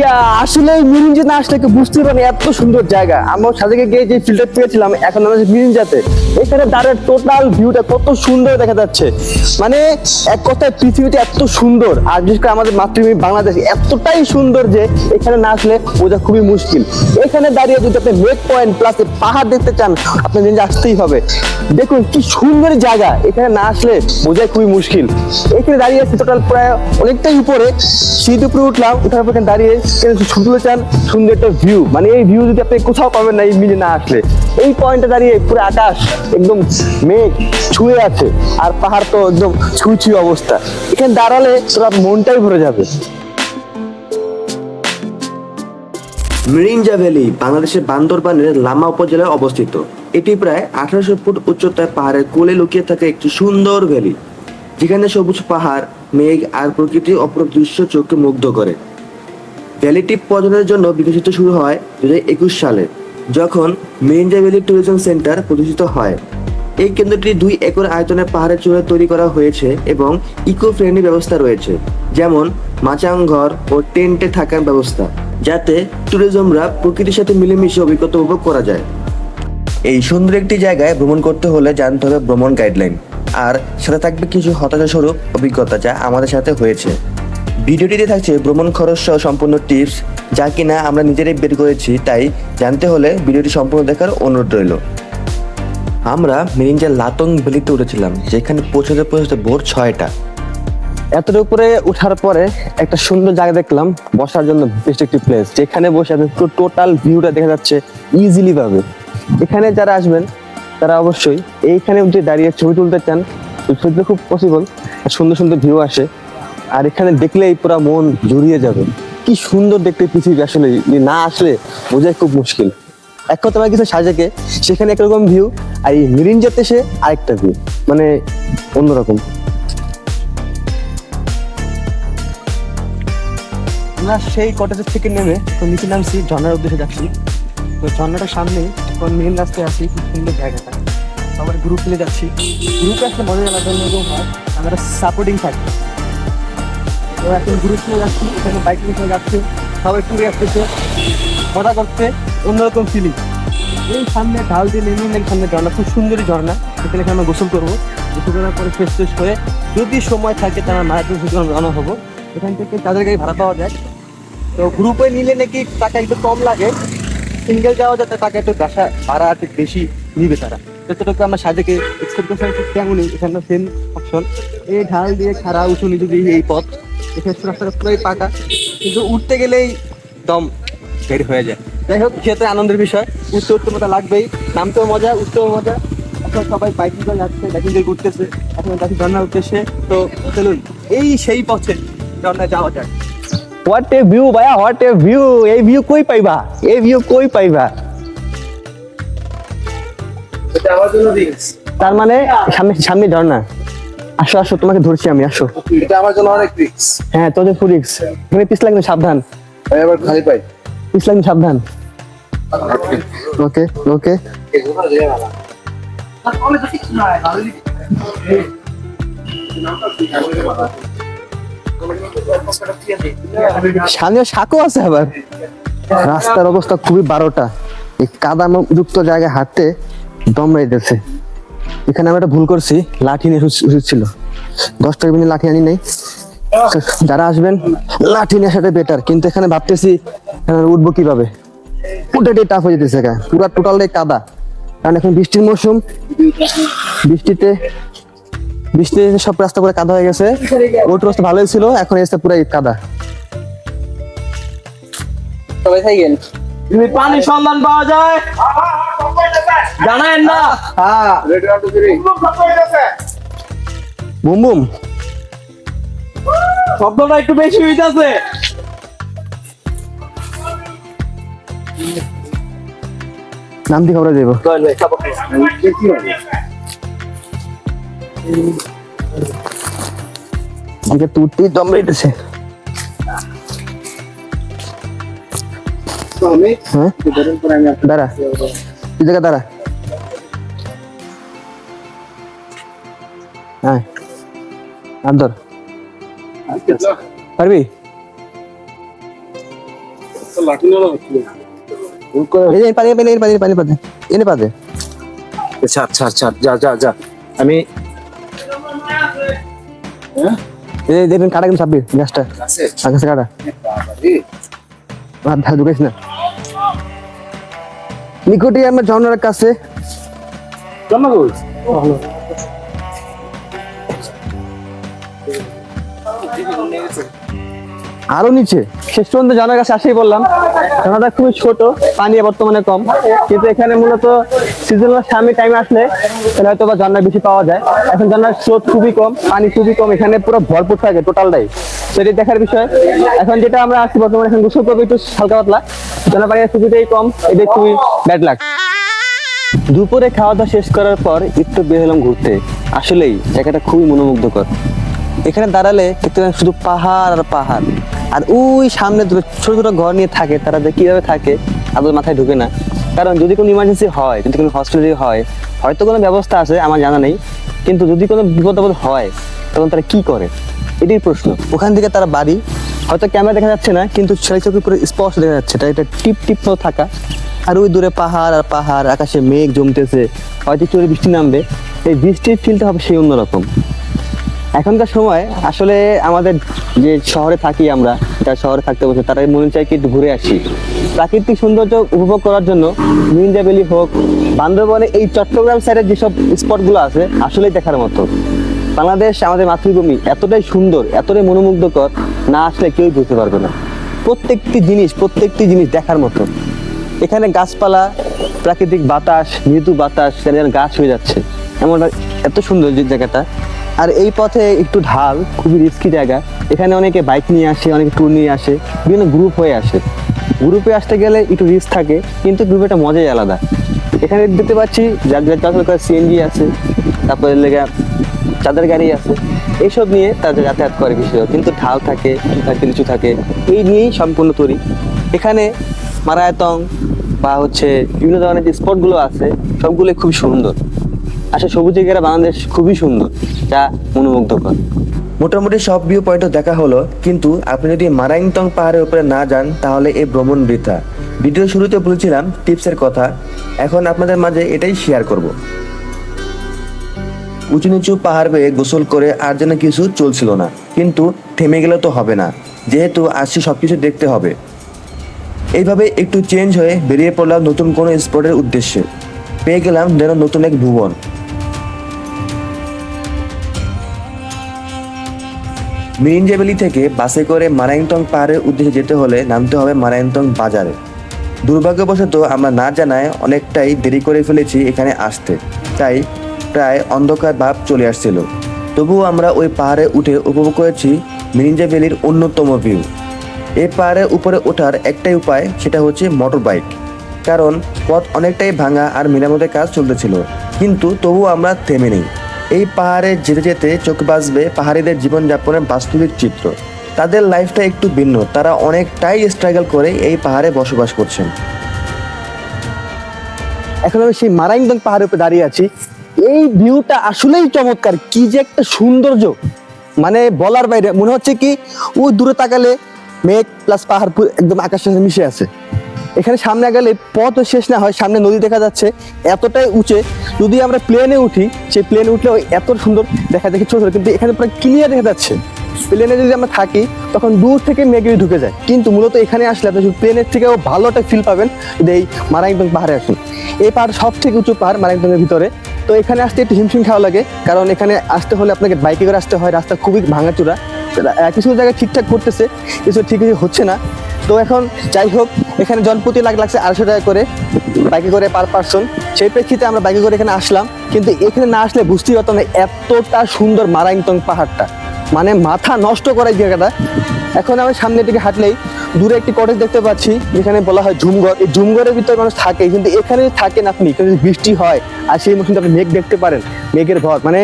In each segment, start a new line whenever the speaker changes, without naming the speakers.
মেরিঞ্জা আসলে মেরিঞ্জা না আসলে বুঝতে পারে এত সুন্দর জায়গা। আমরা সাজেকে গিয়ে যে ফিল্টার পেয়েছিলাম, এখন আমরা মেরিঞ্জাতে, এখানে দাঁড়ের টোটাল ভিউটা কত সুন্দর দেখা যাচ্ছে। মানে এক কথায় পৃথিবীতে এত সুন্দর, আর বিশেষ করে আমাদের মাতৃভূমি বাংলাদেশ এতটাই সুন্দর যে এখানে না আসলে বোঝা খুবই মুশকিল। এখানে দাঁড়িয়ে যদি আপনি মেক পয়েন্ট প্লাস পাহাড় দেখতে চান আপনার মেরিঞ্জা আসতেই হবে। দেখুন কি সুন্দর জায়গা, এখানে না আসলে বোঝাই খুবই মুশকিল। এখানে দাঁড়িয়ে আছি টোটাল প্রায় অনেকটাই উপরে শীত উপরে উঠলাম, উঠার পর দাঁড়িয়ে চান সুন্দর একটা ভিউ মানে এই ভিউ যদি আপনি কোথাও পাবেন না, এই মিলে না আসলে, এই পয়েন্টে দাঁড়িয়ে পুরো আকাশ একদম মেঘ ছুঁয়ে আছে আর পাহাড় তো একদম ছুঁই অবস্থা। এখানে দাঁড়ালে তোর মনটাই ভরে যাবে।
মিরিঞ্জা ভ্যালি বাংলাদেশের বান্দরবানের লামা উপজেলায় অবস্থিত। এটি প্রায় আঠারোশো ফুট উচ্চতায় পাহাড়ের কোলে লুকিয়ে থাকা একটি সুন্দর ভ্যালি, যেখানে সবুজ পাহাড়, মেঘ আর প্রকৃতির অপরূপ দৃশ্য চোখকে মুগ্ধ করে। ভ্যালিটি পর্যটনের জন্য বিকশিত শুরু হয় দু সালে, যখন মিরিঞ্জা ভ্যালি ট্যুরিজম সেন্টার প্রতিষ্ঠিত হয়। এই কেন্দ্রটি দুই একর আয়তনের পাহাড়ের চূড়ায় তৈরি করা হয়েছে এবং ইকো ফ্রেন্ডলি ব্যবস্থা রয়েছে, যেমন মাচাং ঘর ও টেন্টে থাকার ব্যবস্থা, যাতে ট্যুরিজমরা প্রকৃতির সাথে মিলেমিশে অভিজ্ঞতা উপভোগ করা যায়। এই সুন্দর একটি জায়গায় ভ্রমণ করতে হলে জানতে হবে ভ্রমণ গাইডলাইন আর সাথে থাকবে কিছু হতাশা স্বরূপ অভিজ্ঞতা যা আমাদের সাথে হয়েছে। ভিডিওটিতে থাকছে ভ্রমণ খরচ সহ সম্পূর্ণ টিপস, যা কিনা আমরা নিজেরাই বের করেছি, তাই জানতে হলে ভিডিওটি সম্পূর্ণ দেখার অনুরোধ রইল। আমরা মিরিঞ্জার লাতং ভ্যালিতে উঠেছিলাম, যেখানে পৌঁছতে পৌঁছতে ভোর ছয়টা।
এতটা উপরে উঠার পরে একটা সুন্দর জায়গা দেখলাম, বসার জন্য বেস্ট একটি প্লেস যেখানে বসে টোটাল ভিউটা দেখা যাচ্ছে ইজিলি পাবে এখানে যারা আসবেন, তারা অবশ্যই এইখানে যদি দাঁড়িয়ে ছবি তুলতে চান ছবি খুব পসিবল সুন্দর সুন্দর ভিউ আসে। আর এখানে দেখলেই পুরো মন জুড়িয়ে যাবে। কি সুন্দর দেখতে পৃথিবী আসলে না আসলে বোঝাই খুব মুশকিল। এক কথা কিছু সাজেকে সেখানে একরকম ভিউ আর এই মিরিঞ্জাতে সে আরেকটা ভিউ মানে অন্যরকম। আমরা সেই কটেজের থেকে নেমে, তো নিচে নামছি, ঝর্ণার উদ্দেশ্যে যাচ্ছি। তো ঝর্ণাটার সামনেই, এখন মেন রাস্তায় আছি, খুব সুন্দর জায়গাটা। সবাই গ্রুপ নিয়ে যাচ্ছি। গ্রুপে আসলে মজা জানার জন্য আমরা সাপোর্টিং থাকি এখন গ্রুপ নিয়ে যাচ্ছি, এখানে বাইক নিয়ে যাচ্ছে, সবাই টুরে আসতেছে মজা করতে অন্যরকম ফিলিং এই সামনে ঢাল দিয়ে নেমে নেমে সামনে ঝর্ণা খুব সুন্দরই ঝর্ণা। সেখানে আমরা গোসল করব। গোসল করার পরে ফ্রেশ ফ্রেশ হয়ে যদি সময় থাকে তারা মায়াপুর থেকে রওনা হব। এখান থেকে তাদের গাড়ি ভাড়া পাওয়া যায়। তো গ্রুপে নিলে নাকি টাকা একটু কম লাগে। সিঙ্গেল যাওয়া যাতে টাকা একটু বাসা ভাড়া একটু বেশি নিবে তারা। যতটুকু আমরা সাজেকে এক্সপেক্ট করছিলাম ঠিক তেমনই এখানে সেম অপশন এই ঢাল দিয়ে খাড়া উঁচু নিচু দিয়ে এই পথ। এখানে রাস্তাটা পুরোই পাকা। কিন্তু উঠতে গেলেই দম বের হয়ে যায়। যাই হোক সেটা আনন্দের বিষয়। উঠতে উঠতে মতো লাগবেই। নামতেও মজা উঠতেও মজা। এখন সবাই বাইকিং করে যাচ্ছে বাইকিং করে ঘুরতেছে। এখন যাচ্ছে ঝর্ণার উদ্দেশ্যে। তো চলুন এই সেই পথে ঝর্ণায় যাওয়া যায় হোয়াট এ ভিউ ভাইয়া হোয়াট এ ভিউ এই ভিউ কই পাইবা? এই ভিউ কই পাইবা? তার মানে সামনে সামনে ঝর্ণা? আসো আসো তোমাকে ধরছি আমি আসো।
এটা আমার জন্য অনেক রিস্ক
হ্যাঁ তোদের ফুরিক্স এখানে পিছলা কিন্তু সাবধান।
আমি আবার খালি পাই।
পিছলা কিন্তু সাবধান। ওকে ওকে স্থানীয় শাকও আছে আবার। রাস্তার অবস্থা খুবই বারোটা। এই কাদানো যুক্ত জায়গায় হাঁটতে দম রাইতেছে। এখানে আমরা একটা ভুল করছি লাঠি নিয়ে ছিল। দশ টাকা মিনিট লাঠি আনি নেই। যারা আসবেন লাঠি নিয়ে আসাটা বেটার কিন্তু এখানে ভাবতেছি উঠবো কীভাবে? পুরোটাই টাফ হয়ে যেতেছে এখানে পুরো টোটালটাই কাদা। কারণ এখন বৃষ্টির মৌসুম বৃষ্টিতে বৃষ্টিতে সব রাস্তা পুরো কাদা হয়ে গেছে। ওট রাস্তা ভালোই ছিল এখন এই রাস্তা পুরাই কাদা।
সবাই থাকেন?
যদি পানির সন্ধান পাওয়া যায় জানায়েন না?
হ্যাঁ। Three
boom boom.
শব্দটা একটু বেশি হইতাছে।
নাম দিয়ে খবর দেবো
দেখি হবে
দম হ্যাঁ? দাঁড়া। তুই জায়গা দাঁড়া। হ্যাঁ আন্দর পারবি?
আমি
দেখবেন কাটা কিন্তু ছাপবি আকাশে কাটা। হাত ধার ঢুকাইস না। নিকটে আমার ঝর্ণার কাছে আরও নিচে। শেষ পর্যন্ত জানার কাছে আসেই বললাম, জানাটা খুবই ছোট, পানি বর্তমানে কম। কিন্তু এখানে মূলত সিজনাল স্বামী টাইম আসলে তাহলে হয়তো বা ঝর্ণা বেশি পাওয়া যায়। এখন ঝর্ণার স্রোত খুবই কম, পানি খুবই কম, এখানে পুরো ভরপুর থাকে টোটালটাই সেটি দেখার বিষয়। এখন যেটা আমরা আসছি বর্তমানে, এখন গোসল করব একটু হালকা পাতলা। ঝর্ণা পানির সুবিধাই কম, এটাই খুবই ব্যাড লাগ দুপুরে খাওয়া দাওয়া শেষ করার পর একটু বের হলাম ঘুরতে। আসলেই জায়গাটা খুবই মনোমুগ্ধকর। এখানে দাঁড়ালে শুধু পাহাড় আর পাহাড়। আর ওই সামনে দুটো ছোট ছোট ঘর নিয়ে থাকে, তারা যে কীভাবে থাকে তাদের মাথায় ঢুকে না। কারণ যদি কোনো ইমার্জেন্সি হয়, যদি কোনো হসপিটালে হয়, হয়তো কোনো ব্যবস্থা আছে, আমার জানা নেই, কিন্তু যদি কোনো বিপদ আপদ হয়, তখন তারা কি করে? এটাই প্রশ্ন। ওখান থেকে তারা বাড়ি, হয়তো ক্যামেরা দেখা যাচ্ছে না, কিন্তু ছেলে চোখে পুরো স্পষ্ট দেখা যাচ্ছে, এটা টিপ টিপ থাকা। আর ওই দূরে পাহাড় আর পাহাড়, আকাশে মেঘ জমতেছে, হয়তো একটু বৃষ্টি নামবে, এই বৃষ্টির ফিলটা হবে সেই অন্যরকম। এখনকার সময় আসলে আমাদের যে শহরে থাকি আমরা, যারা শহরে থাকতে বসে, তারা মনে চাই কি ঘুরে আসি। প্রাকৃতিক সৌন্দর্য উপভোগ করার জন্য মিরিঞ্জা ভ্যালি হোক, বান্দরবনে এই চট্টগ্রাম সাইডের যেসব স্পটগুলো আছে, আসলেই দেখার মতো। বাংলাদেশ আমাদের মাতৃভূমি, এতটাই সুন্দর, এতটাই মনোমুগ্ধকর, না আসলে কেউই বুঝতে পারবে না। প্রত্যেকটি জিনিস প্রত্যেকটি জিনিস দেখার মতো। এখানে গাছপালা, প্রাকৃতিক বাতাস, মৃদু বাতাস গাছ হয়ে যাচ্ছে। এমন এত সুন্দর যে জায়গাটা। আর এই পথে একটু ঢাল, খুবই রিস্কি জায়গা। এখানে অনেকে বাইক নিয়ে আসে, অনেকে ট্যুর নিয়ে আসে, বিভিন্ন গ্রুপ হয়ে আসে। গ্রুপে আসতে গেলে একটু রিস্ক থাকে, কিন্তু গ্রুপে একটা মজাই আলাদা। এখানে দেখতে পাচ্ছি যার যার চলাচল করে সিএনজি আছে, তারপরে লেগে চাঁদের গাড়ি আছে, এইসব নিয়ে তাদের যাতায়াত করে বেশি কিন্তু ঢাল থাকে থাকে নিচু থাকে, এই নিয়েই সম্পূর্ণ তৈরি। এখানে মারায়তং বা হচ্ছে বিভিন্ন ধরনের যে স্পটগুলো আছে সবগুলো খুব সুন্দর। আসলে সবুজে ঘেরা বাংলাদেশ খুবই সুন্দর, যা মনোমুগ্ধকর।
মোটামুটি সব ভিউ পয়েন্টও দেখা হলো, কিন্তু আপনি যদি মারাইংতং পাহাড়ের উপরে না যান, তাহলে এই ভ্রমণ বৃথা। ভিডিও শুরুতে বলেছিলাম টিপসের কথা, এখন আপনাদের মাঝে এটাই শেয়ার করব। উঁচু নিচু পাহাড় বেয়ে গোসল করে আর যেন কিছু চলছিল না, কিন্তু থেমে গেলে তো হবে না, যেহেতু আসছি সবকিছু দেখতে হবে। এইভাবে একটু চেঞ্জ হয়ে বেরিয়ে পড়লাম নতুন কোনো স্পটের উদ্দেশ্যে। পেয়ে গেলাম যেন নতুন এক ভুবন। মিরিঞ্জাবেলি থেকে বাসে করে মারাইংটং পাহাড়ের উদ্দেশ্যে যেতে হলে নামতে হবে মারাইংটং বাজারে। দুর্ভাগ্যবশত আমরা না জানায় অনেকটাই দেরি করে ফেলেছি এখানে আসতে। তাই প্রায় অন্ধকার ভাব চলে আসছিল। তবুও আমরা ওই পাহাড়ে উঠে উপভোগ করেছি মিরিঞ্জা ভ্যালির অন্যতম ভিউ এই পাহাড়ের উপরে ওঠার একটাই উপায় সেটা হচ্ছে মোটর বাইক কারণ পথ অনেকটাই ভাঙা আর মেরামতের কাজ চলতেছিল। কিন্তু তবুও আমরা থেমে নেই। এই পাহাড়ে যেতে যেতে চোখ বাঁচবে পাহাড়িদের জীবনযাপনের বাস্তবিক চিত্র। তাদের লাইফটা একটু ভিন্ন। তারা অনেকটাই স্ট্রাগল করে এই পাহাড়ে বসবাস করছেন।
এখন আমি সেই মারাইংদং পাহাড়ের উপরে দাঁড়িয়ে আছি। এই ভিউটা আসলেই চমৎকার। কি যে একটা সৌন্দর্য। মানে বলার বাইরে মনে হচ্ছে কি, ও দূরে তাকালে মেঘ প্লাস পাহাড় একদম আকাশের সাথে মিশে আছে। এখানে সামনে গেলে পথ শেষ না হয়, সামনে নদী দেখা যাচ্ছে। এতটাই উঁচে যদি আমরা প্লেনে উঠি, সেই প্লেনে উঠলে ওই এত সুন্দর দেখা দেখে ছোট কিন্তু এখানে পুরো ক্লিয়ার দেখা যাচ্ছে। প্লেনে যদি আমরা থাকি, তখন দূর থেকে মেঘে ঢুকে যায়। কিন্তু মূলত এখানে আসলে আপনি প্লেনের থেকেও ভালো একটা ফিল পাবেন যদি এই মারাইংটং পাহাড়ে আসুন। এই পাহাড় সব থেকে উঁচু পাহাড় মারাইংটংয়ের ভিতরে। তো এখানে আসতে একটু হিমশিম খাওয়া লাগে, কারণ এখানে আসতে হলে আপনাকে বাইকে করে আসতে হয়, রাস্তা খুবই ভাঙাচোরা। কিছু জায়গায় ঠিকঠাক করতেছে, কিছু ঠিক হচ্ছে না। তো এখন যাই হোক, এখানে জনপ্রতি লাখ লাগছে আড়াইশো টাকা করে বাইকে করে পার পার্সন। সেই প্রেক্ষিতে আমরা বাইকে করে এখানে আসলাম, কিন্তু এখানে না আসলে বুঝতেই পারতাম না এতটা সুন্দর মারাইংটং পাহাড়টা। মানে মাথা নষ্ট করা এই জায়গাটা। এখন আমি সামনের দিকে হাঁটলেই দূরে একটি কটেজ দেখতে পাচ্ছি, যেখানে বলা হয় ঝুমঘর। এই ঝুমঘরের ভিতরে মানুষ থাকে, কিন্তু এখানে থাকেন আপনি বৃষ্টি হয়, আর সেই মৌসুমে আপনি মেঘ দেখতে পারেন, মেঘের ভর। মানে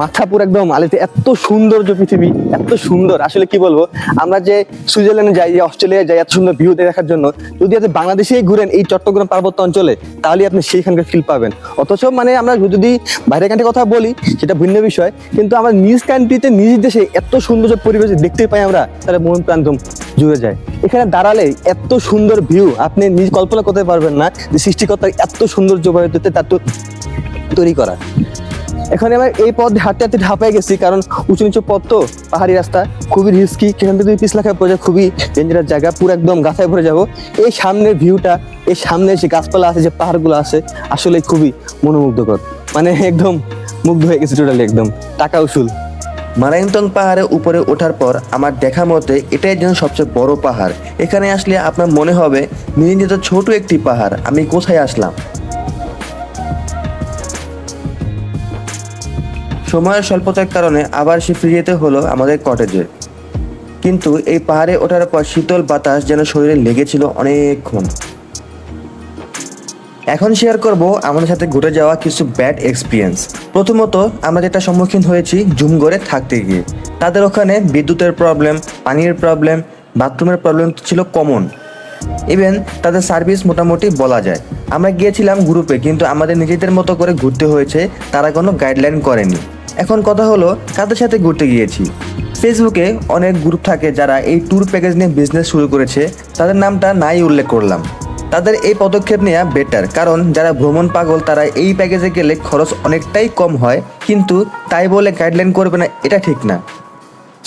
মাথা পুরো একদম আলিতে এত সৌন্দর্য পৃথিবী, এত সুন্দর। আসলে কি বলব, আমরা যে সুইজারল্যান্ডে যাই অস্ট্রেলিয়া যাই, এত সুন্দর ভিউ দেখার জন্য, যদি আপনি বাংলাদেশেই ঘুরেন এই চট্টগ্রাম পার্বত্য অঞ্চলে তাহলে আপনি সেইখানকার ফিল পাবেন। অথচ মানে আমরা যদি বাইরের কান্ট্রির কথা বলি, সেটা ভিন্ন বিষয়, কিন্তু আমরা নিজ কান্ট্রিতে নিজ দেশে এত সৌন্দর্য পরিবেশ দেখতে পাই আমরা, তাহলে মন প্রান্তম জুড়ে যায়। এখানে দাঁড়ালে এত সুন্দর ভিউ আপনি নিজ কল্পনা করতে পারবেন না যে সৃষ্টিকর্তা এত সুন্দর জোবায়ুতে তার তৈরি করা। এখন আমার এই পথ হাঁটতে হাঁটতে ঢাপাই গেছি, কারণ উঁচু নিচু পথ তো, পাহাড়ি রাস্তা, খুবই রিস্কি সেখান থেকে পিছলা খায় পড়ে খুবই ডেঞ্জারাস জায়গা, পুরো একদম গাছায় ভরে যাব। এই সামনের ভিউটা এই সামনে যে গাছপালা আছে, যে পাহাড়গুলো আছে, আসলে খুবই মনোমুগ্ধকর। মানে একদম মুগ্ধ হয়ে গেছে টোটালি একদম। টাকা উসুল।
মারাইনতং পাহাড়ে উপরে ওঠার পর আমার দেখা মতে এটাই যেন সবচেয়ে বড় পাহাড়। এখানে আসলে আপনার মনে হবে তো ছোট একটি পাহাড়, আমি কোথায় আসলাম? সময়ের স্বল্পতার কারণে আবার সে ফিরে যেতে হলো আমাদের কটেজে কিন্তু এই পাহাড়ে ওঠার পর শীতল বাতাস যেন শরীরে লেগেছিল অনেকক্ষণ। এখন শেয়ার করব আমাদের সাথে ঘটে যাওয়া কিছু ব্যাড এক্সপিরিয়েন্স প্রথমত, আমরা যেটা সম্মুখীন হয়েছি জুমগড়ে থাকতে গিয়ে। তাদের ওখানে বিদ্যুতের প্রবলেম পানির প্রবলেম বাথরুমের প্রবলেম ছিল কমন ইভেন তাদের সার্ভিস মোটামুটি বলা যায়। আমরা গিয়েছিলাম গ্রুপে কিন্তু আমাদের নিজেদের মতো করে ঘুরতে হয়েছে, তারা কোনো গাইডলাইন করেনি। এখন কথা হলো কাদের সাথে ঘুরতে গিয়েছি। ফেসবুকে অনেক গ্রুপ থাকে যারা এই ট্যুর প্যাকেজ নিয়ে বিজনেস শুরু করেছে। তাদের নামটা নাই উল্লেখ করলাম। তাদের এই পদক্ষেপ নেওয়া বেটার কারণ যারা ভ্রমণ পাগল, তারা এই প্যাকেজে গেলে খরচ অনেকটাই কম হয়। কিন্তু তাই বলে গাইডলাইন করবে না, এটা ঠিক না।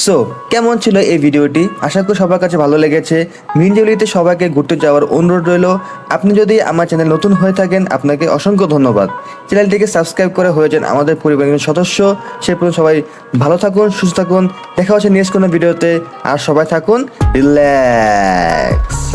সো কেমন ছিল এই ভিডিওটি? আশা করি সবার কাছে ভালো লেগেছে। মিনজুলিতে সবাইকে ঘুরতে যাওয়ার অনুরোধ রইল। আপনি যদি আমার চ্যানেল নতুন হয়ে থাকেন, আপনাকে অসংখ্য ধন্যবাদ। চ্যানেলটিকে সাবস্ক্রাইব করে হয়েছেন আমাদের পরিবারের সদস্য। সে পর্যন্ত সবাই ভালো থাকুন, সুস্থ থাকুন। দেখা হচ্ছে নেক্সট কোনো ভিডিওতে। আর সবাই থাকুন রিল্যাক্স